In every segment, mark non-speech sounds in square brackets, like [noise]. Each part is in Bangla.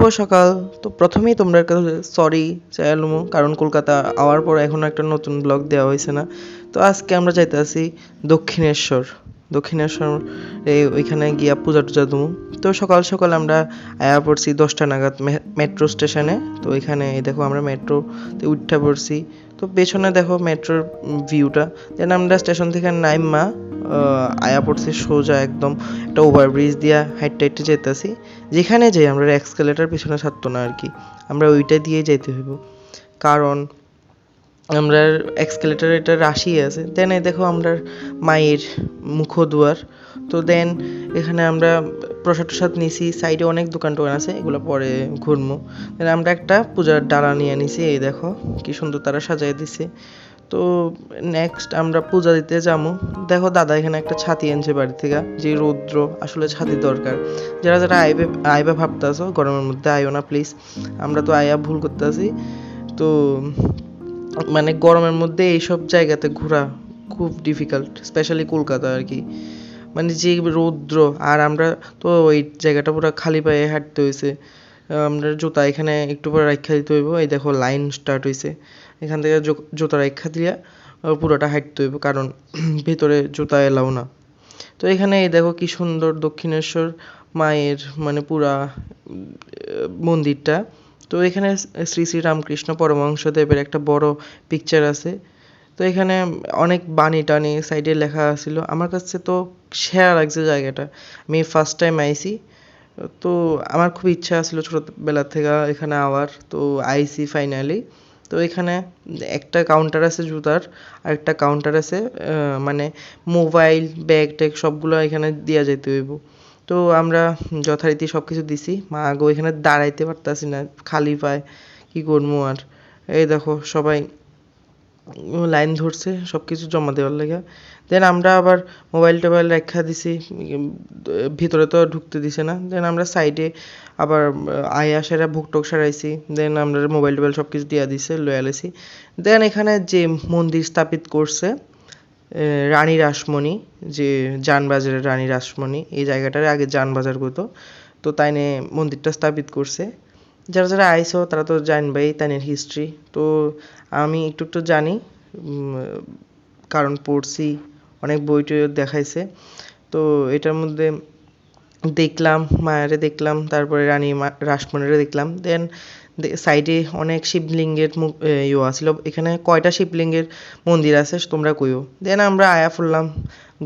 শুভ সকাল। তো প্রথমেই তোমরা কাছে সরি চাইলুমু কারণ কলকাতা আওয়ার পর এখন একটা নতুন ব্লগ দেওয়া হয়েছে না। তো আজকে আমরা যাইতে আছি দক্ষিণেশ্বর। দক্ষিণেশ্বর ওইখানে গিয়া পূজা টুজা দেবো। তো সকাল সকাল আমরা আয়া পড়ছি দশটা নাগাদ মেট্রো স্টেশনে তো ওইখানে দেখো আমরা মেট্রোতে উঠা পড়ছি। তো পেছনে দেখো মেট্রোর ভিউটা দেন আমরা স্টেশন থেকে নাইমা আয়া পড়ছি সোজা একদম একটা ওভারব্রিজ দিয়া হাইটে হাইটে যেতেছি যেখানে যাই আমরা এক্সকেলেটার পিছনে ছাড়তো না আর কি। আমরা ওইটা দিয়ে যাইতে হইব। কারণ আমরা এক্সকেলেটার এটা রাশি আছে। দেন এই দেখো আমরা মায়ের মুখদুয়ার। তো দেন এখানে আমরা প্রসাদ টসাদ নিছি। সাইডে অনেক দোকান টোকান আছে, এগুলো পরে ঘুরবো দেন আমরা একটা পূজার ডালা নিয়ে নিছি। এই দেখো, কি সুন্দর তারা সাজাই দিছে। তো নেক্সট আমরা পূজা দিতে যাব। দেখো দাদা এখানে একটা ছাতি আনছে বাড়ি থেকে, যে রৌদ্র আসলে ছাতি দরকার। যারা যারা আইবে, আইবা ভাবতেছো, গরমের মধ্যে আইও না প্লিজ আমরা তো আইয়া ভুল করতেছি। তো মানে গরমের মধ্যে এইসব জায়গাতে ঘোরা খুব ডিফিকাল্ট স্পেশালি কলকাতা আর কি। মানে যে রৌদ্র, আর আমরা তো ওই জায়গাটা পুরো খালি পায়ে হাঁটতে হয়েছে আমরা জুতা এখানে একটু পরে রাখা দিতে হইব। এই দেখো লাইন স্টার্ট হয়েছে এখান থেকে জুতা রাখা দিয়া পুরোটা হাঁটতে হইব, কারণ [clears throat] ভিতরে জুতা এলাও না। তো এখানে এই দেখো কি সুন্দর দক্ষিণেশ্বর মায়ের মানে পুরা মন্দিরটা। তো এখানে শ্রী শ্রী রামকৃষ্ণ পরমহংসদেবের একটা বড় পিকচার আছে। তো এখানে অনেক বাণী টানি সাইডে লেখা ছিল আমার কাছে তো সেরা লাগছে জায়গাটা। আমি ফার্স্ট টাইম আইছি। তো আমার খুব ইচ্ছা ছিল ছোটবেলা থেকে এখানে আওয়ার, তো আইসি ফাইনালি তো এখানে একটা কাউন্টার আছে জুতার, আর একটা কাউন্টার আছে মানে মোবাইল ব্যাগ ট্যাগ সবগুলো এখানে দেওয়া যেতে হইব। তো আমরা যথারীতি সব কিছু দিছি, মা গো এখানে দাঁড়াইতে পারতাছি না, খালি পায়, কি করব আর? এই দেখো সবাই লাইন ধরছে সব কিছু জমা দেওয়ার লেগে। দেন আমরা আবার মোবাইল টোবাইল রেখা দিছি, ভিতরে তো ঢুকতে দিছে না। দেন আমরা সাইডে আবার আয়া সেরা ভোগ টোক সারাইছি। দেন আমরা মোবাইল টোবাইল সব কিছু দিয়া দিছে লয়ে দেন এখানে যে মন্দির স্থাপিত করছে রানী রাসমণি, যে জানবাজারের রানী রাসমণি, এই জায়গাটার আগে জানবাজার করতো তো তাই নিয়ে মন্দিরটা স্থাপিত করছে। যারা যারা আইসো, তারা তো জানবেই তাইনের হিস্ট্রি তো আমি একটু একটু জানি কারণ পড়ছি, অনেক বই টইও দেখাইছে। তো এটার মধ্যে দেখলাম, মায়ারে দেখলাম, তারপরে রানী রাসমণিরে দেখলাম। দেন সাইডে অনেক শিবলিঙ্গের ইয়ে আছিল। এখানে কয়টা শিবলিঙ্গের মন্দির আছে তোমরা কইও। দেন আমরা আয়া ফুরলাম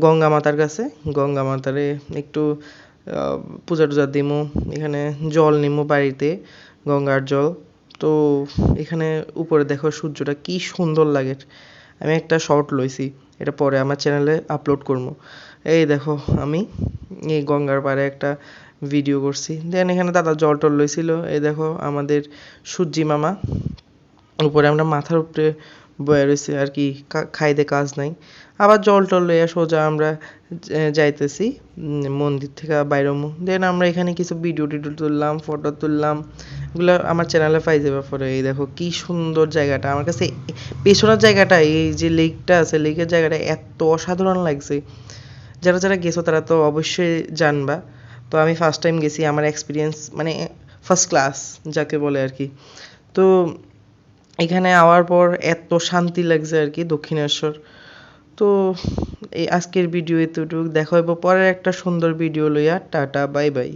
গঙ্গা মাতার কাছে। গঙ্গা মাতারে একটু পূজা টুজা দিমু, এখানে জল নিমু বাড়িতে। গঙ্গার জল। তো এখানে উপরে দেখো সূর্যটা কি সুন্দর লাগে। আমি একটা শর্ট লইছি, এটা পরে আমার চ্যানেলে আপলোড করব। এই দেখো আমি এই গঙ্গার পাড়ে একটা ভিডিও করছি। দেন এখানে দাদা জল টল লইছিল। এই দেখো আমাদের সূর্যি মামা। উপরে আমরা মাথার উপরে বয়ে রয়েছে আর কি খাইতে কাজ নাই। আবার জল টল লইয়া সোজা আমরা যাইতেছি মন্দির থেকে বাইরমু দেন আমরা এখানে কিছু ভিডিও টিডিও তুললাম ফটো তুললাম, এগুলো আমার চ্যানেলে পাই যাবে পরে। এই দেখো কি সুন্দর জায়গাটা। আমার কাছে পেছনের জায়গাটা, এই যে লেকটা আছে লেকের জায়গাটা এত অসাধারণ লাগছে। যারা যারা গেছো তারা তো অবশ্যই জানবা। তো আমি ফার্স্ট টাইম গেছি, আমার এক্সপিরিয়েন্স মানে ফার্স্ট ক্লাস যাকে বলে আর কি। তো এখানে আওয়ার পর এত শান্তি লাগছে আর কি দক্ষিণেশ্বর। তো এই আজকের ভিডিও এতটুকু। দেখা হইব পরের একটা সুন্দর ভিডিও লইয়া। Tata, bye bye.